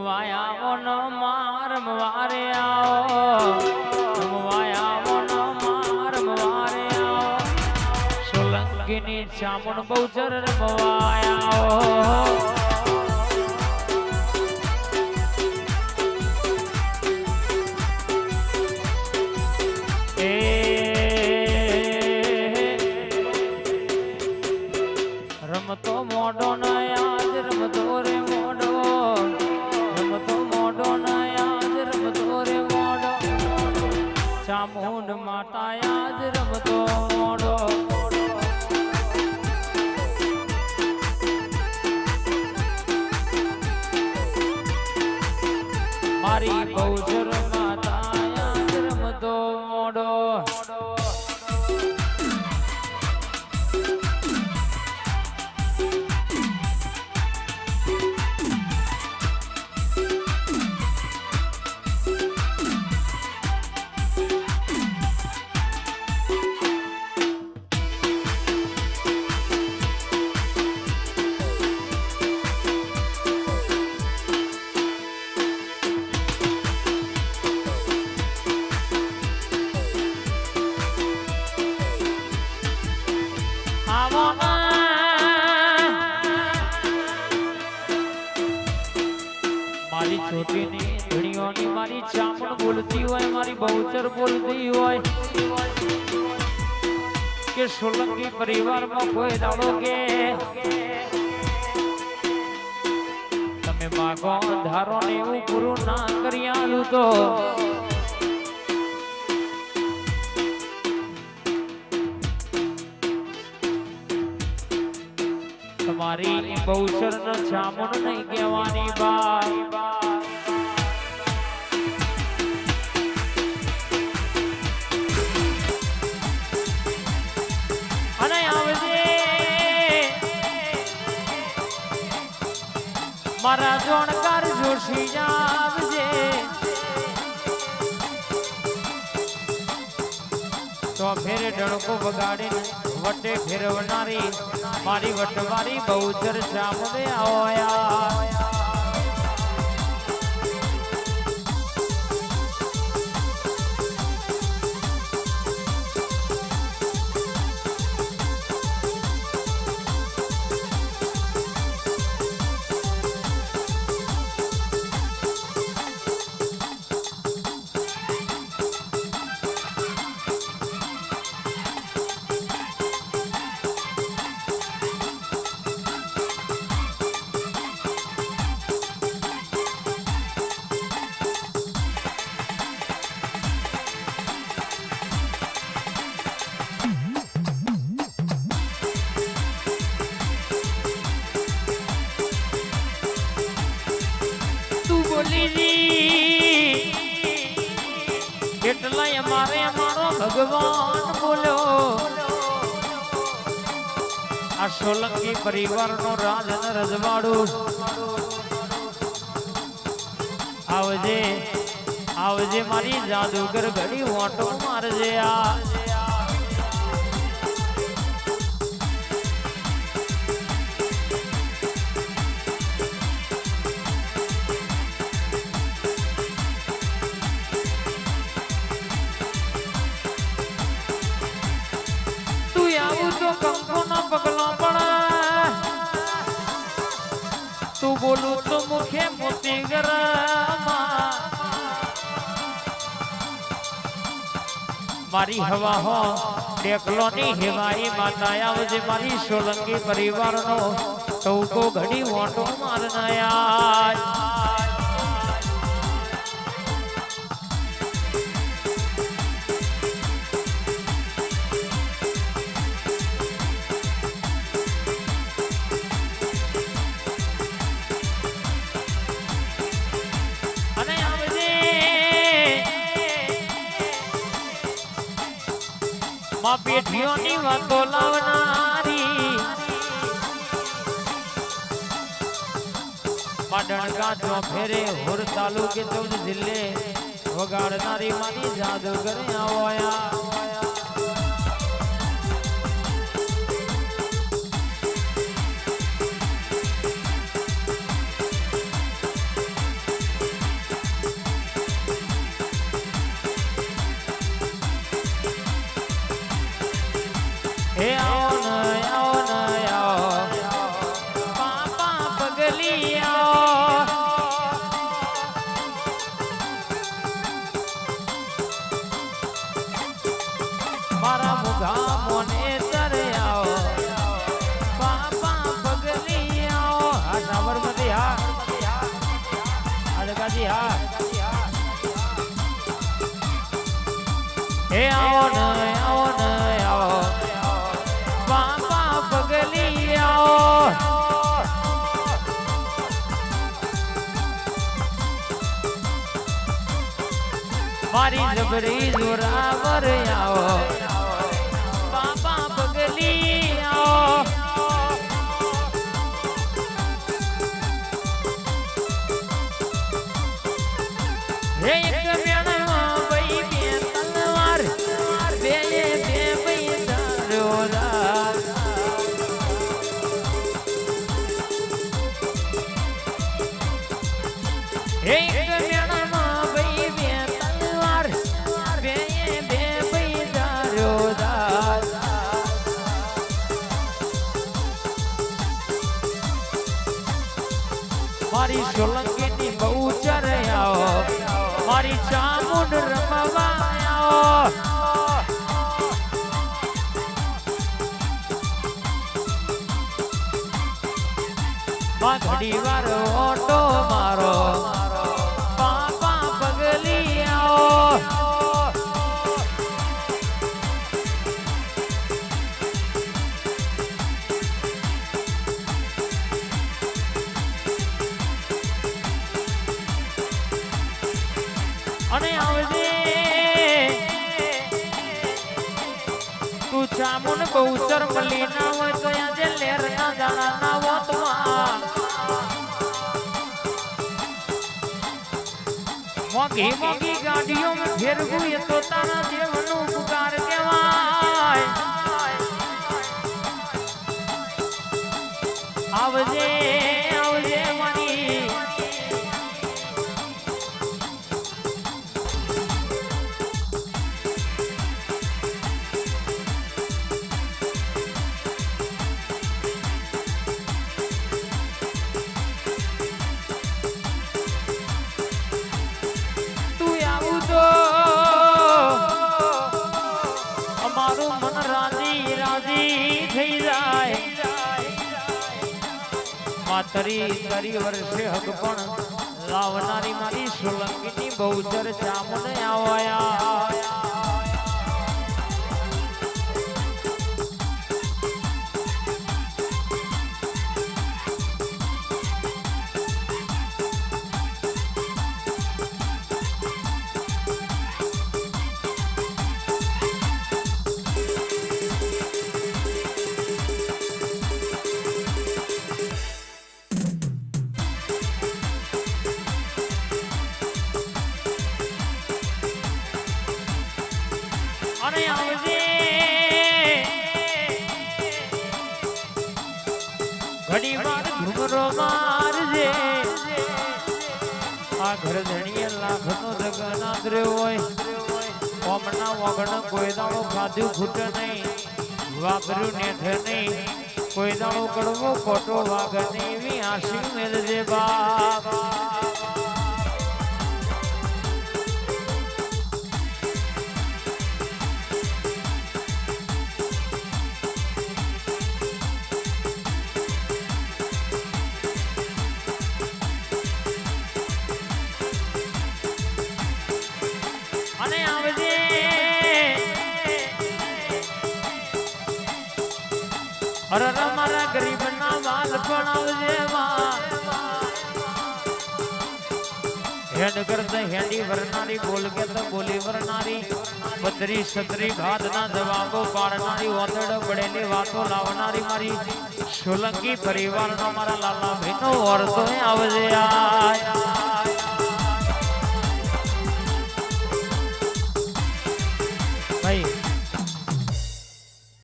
વાયાઓ ન માર વારે આવો વાયાઓ ન માર વારે આવો સોલંકીની ચામુંડ બહુચર રમવાયાઓ એ મારી ચામડ બોલતી હોય, મારી બહુચર બોલતી હોય. કે સોલંકી પરિવારમાં કોઈ દાડો કે? તમે માગો ધારો ને એવું પૂરું ના કરી આલું તો. તમારી બહુચર ન ચામડ નહીં કહેવાની બા મારા જોણકાર જોશી આવજે. તો ફેર ડણકો વગાડીને વટે ફેરવનારી, મારી વટવારી બહુ ચર્ચા આયા. તું રી કેટલાય મારે મારો ભગવાન બોલ્યો. આ સોલંકી પરિવારનો રાજ અને રજવાડું આવજે આવજે મારી જાદુગર ઘડી ઓટો મારજે આ. મારી હવા હો ટેકલો ની હેવાઈ માતા આવજે મારી સોલંકી પરિવારનો. ટૌકો ઘડી મોટો મારનાયા. માં પેઢીઓની વાતો લાવનારી. માં ડણકા જો ફેરે હોર તાલુકે ચૌદ જિલ્લે વગાડનારી મારી જાદુગર આવયા હા સાબરમતી હા અડગાજી હા હે આવો ને આવો ને આવો પાપા પગલી આવો મારી જબરી જોરાવર આવો એક સોલંકી મારી સોલંકીની બહુ ચરયાઓ, મારી ચામુંડ રમવા આવો માં ઘડી વાર ઓટો મારો તું ચામુન બહુચર મળી લીના હોય તો આજે લેર ના જાણા ના હોત મોગી મોગી ગાડીઓ મે ફેરવું એ તો તારા દેવનું ઉપકાર કહેવાય. આવજે રાજી રાજી થઈ જાય. માતરી તરી વર્ષે હક પણ લાવનારી મારી સોલંકીની ચર્ચા મને આવાયા. મારજે. આ ઘર ધણીએ લાખ નો જગન્નાથ રહ્યો હોય. ઓમના વગણ કોઈ દાડો ખાધું નહીં. વાપર્યું નેઠે નહીં. કોઈ કડવો ખોટો વાઘ નહીં. એવી આશી મેળજે બાપ. અને આવજે. અરે મારા ગરીબ ના વાલ પણ આવજે હેડ પાડનારી ઓતડ પડેલી વાતો લાવનારી મારી. સોલંકી પરિવારનો મારા લાલા ભાઈનો વર્તો આવજે આય.